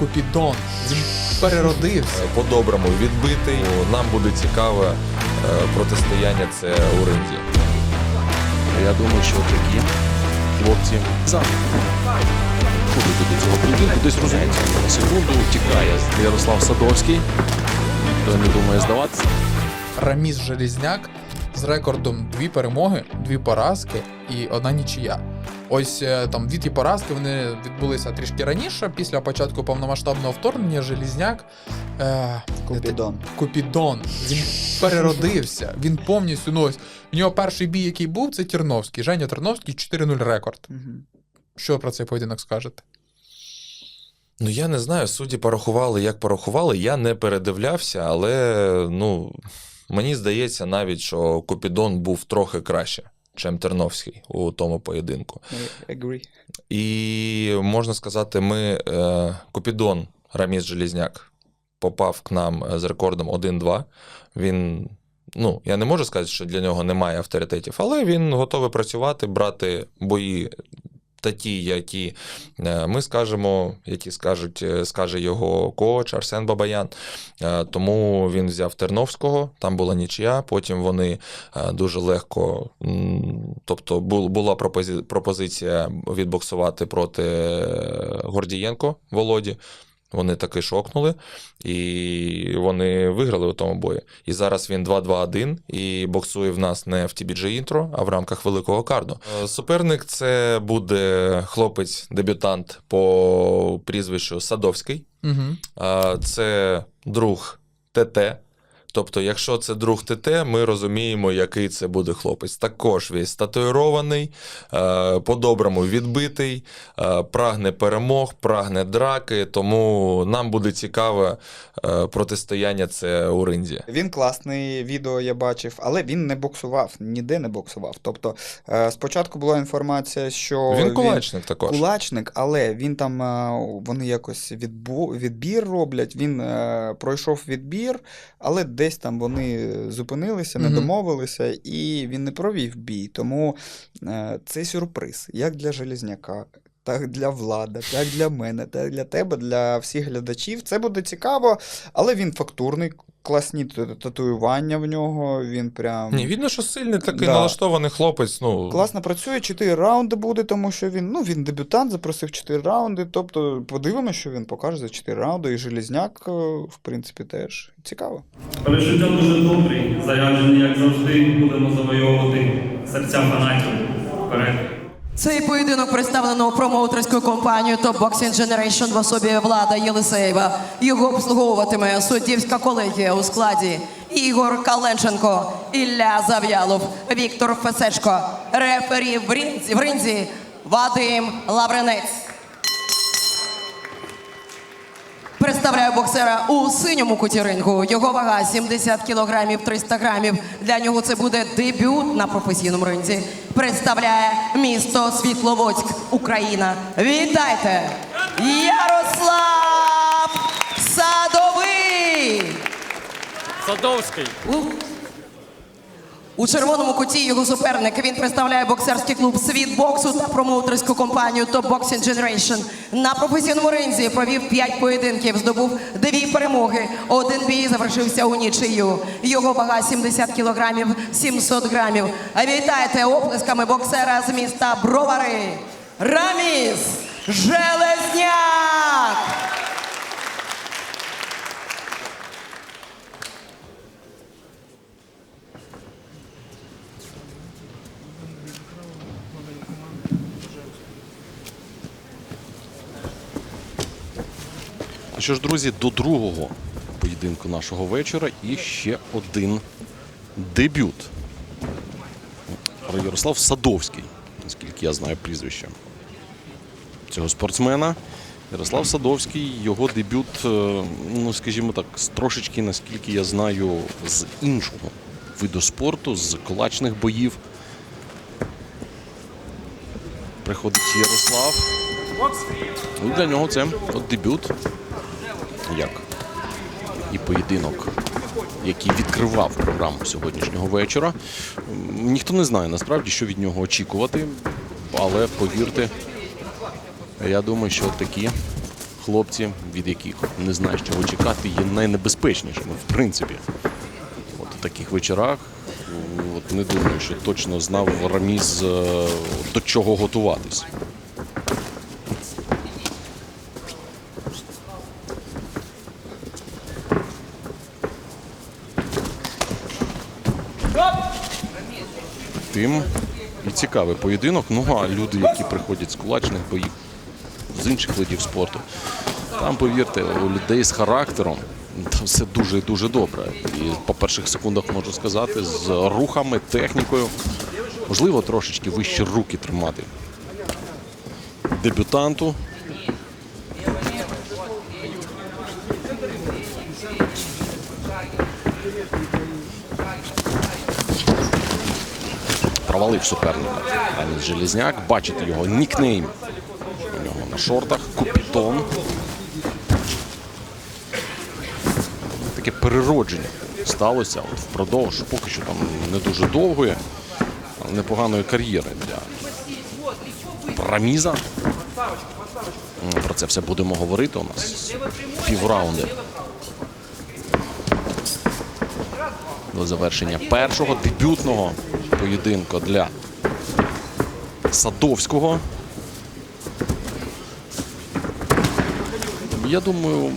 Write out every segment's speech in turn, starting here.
Купідон. Він переродився. по-доброму відбитий. Нам буде цікаве е, протистояння це у ринзі. Я думаю, що такі хлопці за ходити до цього поєдинку. Десь розуміється на секунду. Тікає Ярослав Садовський. Ніхто не думає здаватися. Раміс Желізняк з рекордом дві перемоги, дві поразки і одна нічия. Ось е, там дві ті поразки вони відбулися трішки раніше, після початку повномасштабного вторгнення. Желізняк е, Купідон. Купідон. Він переродився. Він повністю ну ось в нього перший бій, який був, це Терновський. Женя Терновський 4-0 рекорд. Мгм. Що про цей поєдинок скажете? Ну я не знаю, судді порахували, як порахували. Я не передивлявся, але ну мені здається навіть, що Купідон був трохи краще, чим Терновський у тому поєдинку. I Agree. І можна сказати, ми е, Купідон Раміс Желізняк попав к нам з рекордом 1-2. Він, ну, я не можу сказати, що для нього немає авторитетів, але він готовий працювати, брати бої. Та ті, які е, ми скажемо, які скажуть, е, скаже його коуч Арсен Бабаян. Е, Тому він взяв Терновського, там була нічия. Потім вони дуже легко, тобто була пропози- пропозиція відбоксувати проти Гордієнко Володі. Вони таки шокнули, і вони виграли у тому бої. І зараз він 2-2-1 і боксує в нас не в TBG інтро, а в рамках великого карду. Е, Суперник це буде хлопець-дебютант по прізвищу Садовський. Угу. Це друг ТТ. Тобто, якщо це друг ТТ, ми розуміємо, який це буде хлопець. Також весь татуїрований, е, по-доброму відбитий, е, прагне перемог, прагне драки. Тому нам буде цікаве протистояння це у ринзі. Він класний відео я бачив, але він не боксував, ніде не боксував. Тобто, е, спочатку була інформація, що Він кулачник також. Кулачник, але він там вони якось відбу, відбір роблять. Він пройшов відбір, але десь там вони зупинилися, не домовилися, і він не провів бій. Тому е, це сюрприз, як для Желізняка. Так для влада, так для мене, так для тебе, для всіх глядачів. Це буде цікаво, але він фактурний, класні татуювання в нього. Він прям Ні, видно, що сильний такий Да. налаштований хлопець. Ну, Класно працює, 4 раунди буде, тому що він, ну, він дебютант, запросив 4 раунди. Тобто подивимося, що він покаже за 4 раунди. І Желізняк, е, в принципі, теж цікаво. Перечуття дуже добрі, заряджені, як завжди, будемо завойовувати серця фанатів. Вперед. Цей поєдинок представлено промоутерською компанією Top Boxing Generation в особі Влада Єлисеєва. Його обслуговуватиме суддівська колегія у складі Ігор Каленченко, Ілля Зав'ялов, Віктор Фесечко, рефері в ринзі, в ринзі Вадим Лавренець. Представляю боксера у синьому куті рингу. Його вага 70 кілограмів 300 грамів. Для нього це буде дебют на професійному ринзі. Представляє місто Світловодськ, Україна. Вітайте! Ярослав Садовий! Садовський. У, червоному куті його суперник. Він представляє боксерський клуб Світ боксу та промоутерську компанію Top Boxing Generation. На професійному ринзі провів 5 поєдинків, здобув дві перемоги. Один бій завершився у нічию. Його вага 70 кілограмів 700 грамів. Вітайте оплесками боксера з міста Бровари. Раміс Железняк! Що ж, друзі, до другого поєдинку нашого вечора і ще один дебют. Ярослав Садовський, наскільки я знаю прізвище цього спортсмена. Ярослав Садовський, його дебют, е, ну скажімо так, трошечки, наскільки я знаю, з іншого виду спорту, з кулачних боїв. Приходить Ярослав. Ну, для нього це от дебют. Як і поєдинок, який відкривав програму сьогоднішнього вечора. Ніхто не знає насправді, що від нього очікувати, але повірте, я думаю, що такі хлопці, від яких не знаєш, чого чекати, є найнебезпечнішими, в принципі. От у таких вечорах от не думаю, що точно знав Раміз е, до чого готуватись. Тим і цікавий поєдинок. Ну а люди, які приходять з кулачних боїв, з інших видів спорту, там, повірте, у людей з характером там все дуже і дуже добре. І по перших секундах можу сказати, з рухами, технікою, можливо, трошечки вищі руки тримати. Дебютанту. Провалив суперника. Аніс Железняк. Бачите його нікнейм. У нього на шортах. Купітон. таке переродження сталося от впродовж поки що там не дуже довгої, але непоганої кар'єри для Раміза. Про це все будемо говорити. У нас півраунди. До завершення першого дебютного поєдинку для Садовського. Я думаю,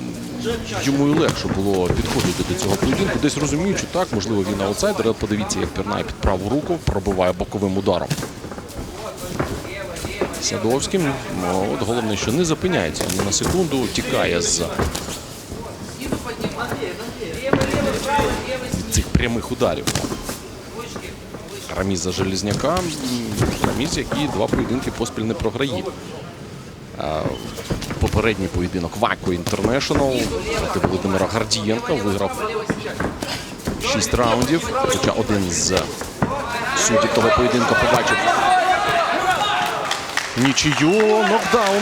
йому і легше було підходити до цього поєдинку. Десь розуміючи, так, можливо, він аутсайдер, але подивіться, як пірнає під праву руку, пробиває боковим ударом. Садовським. Ну, от головне, що не зупиняється ні на секунду, тікає з цих прямих ударів. Раміз за Железняка. Раміз, який два поєдинки поспіль не програє попередній поєдинок Вако Інтернешнл проти Володимира Гардієнка виграв 6 раундів. Хоча один з суддів того поєдинку побачив нічию нокдаун.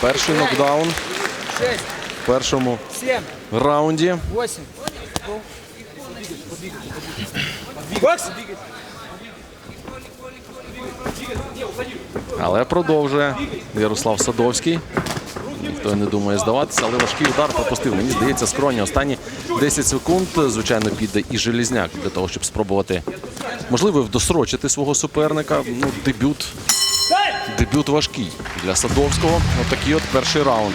Перший нокдаун в першому раунді. Але продовжує Ярослав Садовський. Ніхто не думає здаватися, але важкий удар пропустив. Мені здається, скроні. Останні 10 секунд, звичайно, піде і Желізняк для того, щоб спробувати, можливо, вдосрочити свого суперника. Ну, дебют. Дебют важкий для Садовського. Отакий от перший раунд.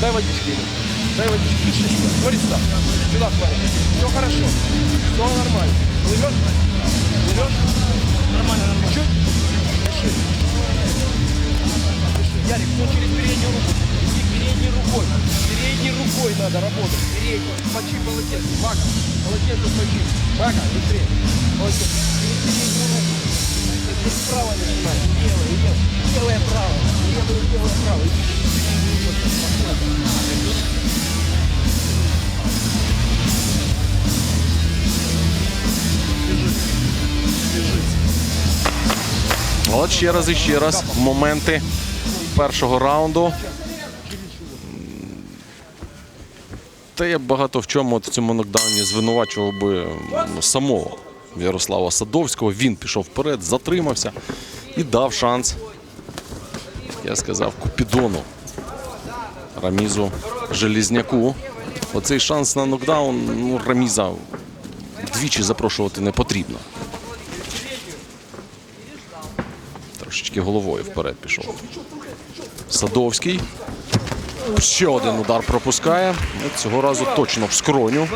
Дай водички. Дай водички. Дыши сюда. Смотри сюда. Сюда смотри. Все хорошо. Все нормально. Плывешь? Плывешь? Нормально, нормально. Чуть? Дыши. Ярик, все через переднюю руку. Иди передней рукой. Передней рукой надо работать. Передней. Почи полотенце. Вака. Полотенце почи. Вака, быстрее. Полотенце. Через переднюю руку. Справа начинай. Левая, левая. Левая, право. Левая, левая, право. От ще раз і ще раз моменти першого раунду. Та я багато в чому от в цьому нокдауні звинувачував би самого Ярослава Садовського. Він пішов вперед, затримався і дав шанс, я сказав, Купідону Рамізу Желізняку. Оцей шанс на нокдаун ну, Раміза двічі запрошувати не потрібно. Трошечки головою вперед пішов. Садовський. Ще один удар пропускає. Цього разу точно в скроню.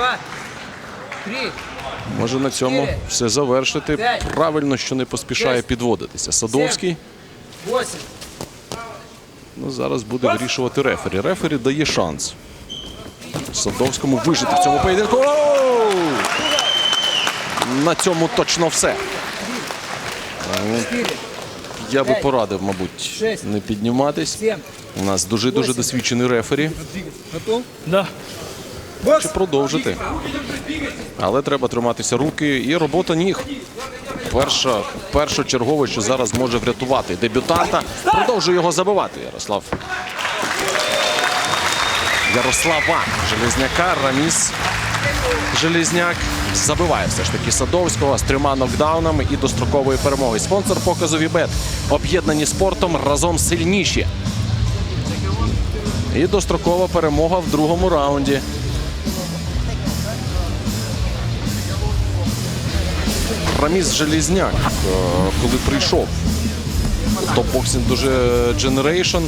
Може на цьому все завершити. Правильно, що не поспішає підводитися. Садовський. Ну, зараз буде вирішувати рефері. Рефері дає шанс. Садовському вижити в цьому поєдинку. Оу! На цьому точно все. Я би порадив, мабуть, не підніматись. У нас дуже дуже досвідчений рефері. Да. Чи продовжити. Але треба триматися руки і робота ніг. Перша, першочергове, що зараз може врятувати дебютанта. Продовжує його забивати Ярослав. Ярослава Железняка Раміс Желізняк забиває все ж таки Садовського з трьома нокдаунами і достроковою перемогою. Спонсор показу Вібет. Об'єднані спортом разом сильніші. І дострокова перемога в другому раунді. Раміс Желізняк, е, коли прийшов в топ-боксинг дуже Generation,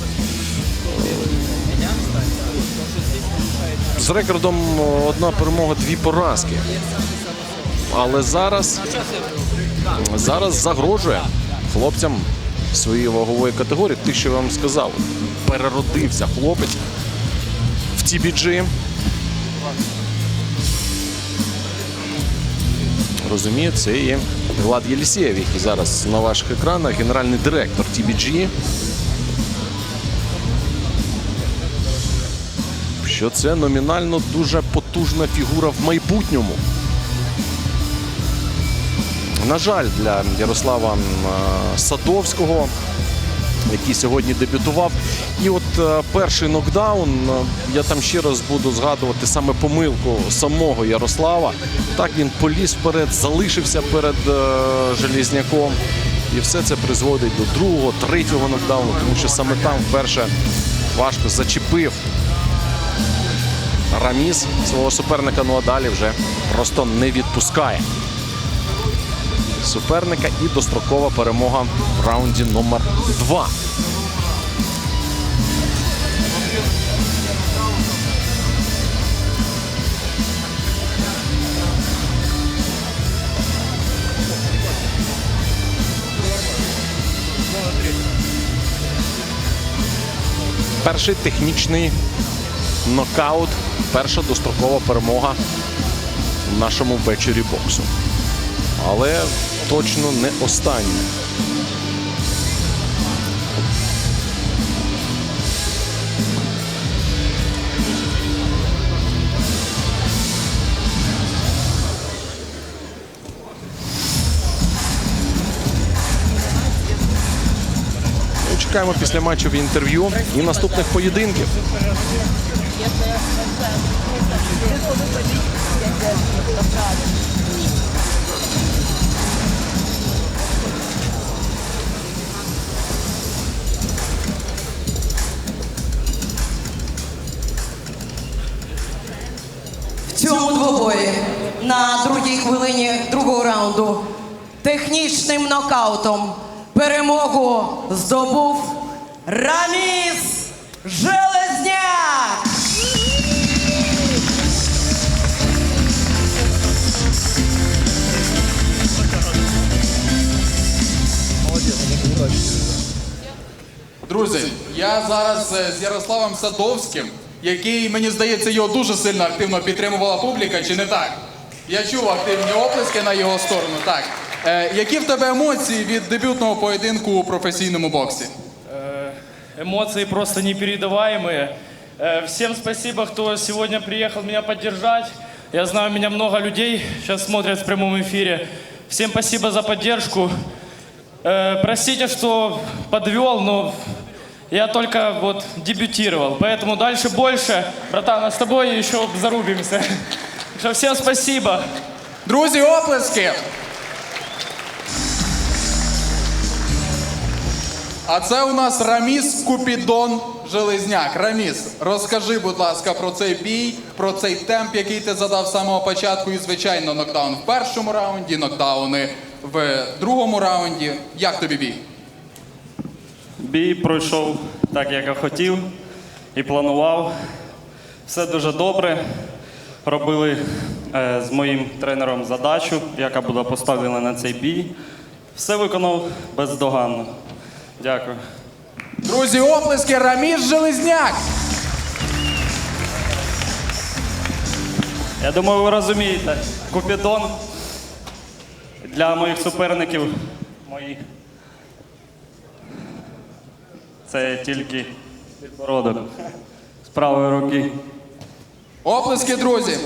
з рекордом одна перемога, дві поразки. Але зараз, зараз загрожує хлопцям своєї вагової категорії. Ти, що я вам сказав, переродився хлопець в TBG. Розумію, це і Влад Єлісєєв, який зараз на ваших екранах, генеральний директор TBG. Що це номінально дуже потужна фігура в майбутньому. На жаль, для Ярослава е, Садовського, який сьогодні дебютував. І от е, перший нокдаун, е, я там ще раз буду згадувати саме помилку самого Ярослава. Так він поліз вперед, залишився перед е, Желізняком. І все це призводить до другого, третього нокдауну, тому що саме там вперше важко зачепив Раміс свого суперника, ну а далі вже просто не відпускає. Суперника і дострокова перемога в раунді номер 2. Перший технічний нокаут. Перша дострокова перемога в нашому вечорі боксу. Але точно не остання. Ми Чекаємо після матчів інтерв'ю і наступних поєдинків. Раунду технічним нокаутом перемогу здобув Раміс Железняк. Друзі, я зараз е, з Ярославом Садовським, який, мені здається, його дуже сильно активно підтримувала публіка, чи не так? Я чув активні оплески на його сторону. Так. Е, які в тебе емоції від дебютного поєдинку у професійному боксі? Эмоции просто непередаваемые. Э, Всем спасибо, кто сегодня приехал меня поддержать. Я знаю, меня много людей сейчас смотрят в прямом эфире. Всем спасибо за поддержку. Э, Простите, что подвел, но я только вот дебютировал. Поэтому дальше больше. Братан, а с тобой еще зарубимся. Так что всем спасибо. Друзі, оплески! А це у нас Раміс Купідон Железняк. Раміс, розкажи, будь ласка, про цей бій, про цей темп, який ти задав з самого початку, і звичайно, нокдаун в першому раунді, нокдауни в другому раунді. Як тобі бій? Бій пройшов так, як я хотів і планував. Все дуже добре. Робили е, з моїм тренером задачу, яка була поставлена на цей бій. Все виконав бездоганно. Дякую. Друзі, оплески Раміс Железняк! Я думаю, ви розумієте, Купідон для моїх суперників мої. Це тільки підбородок з правої руки. Оплески, друзі!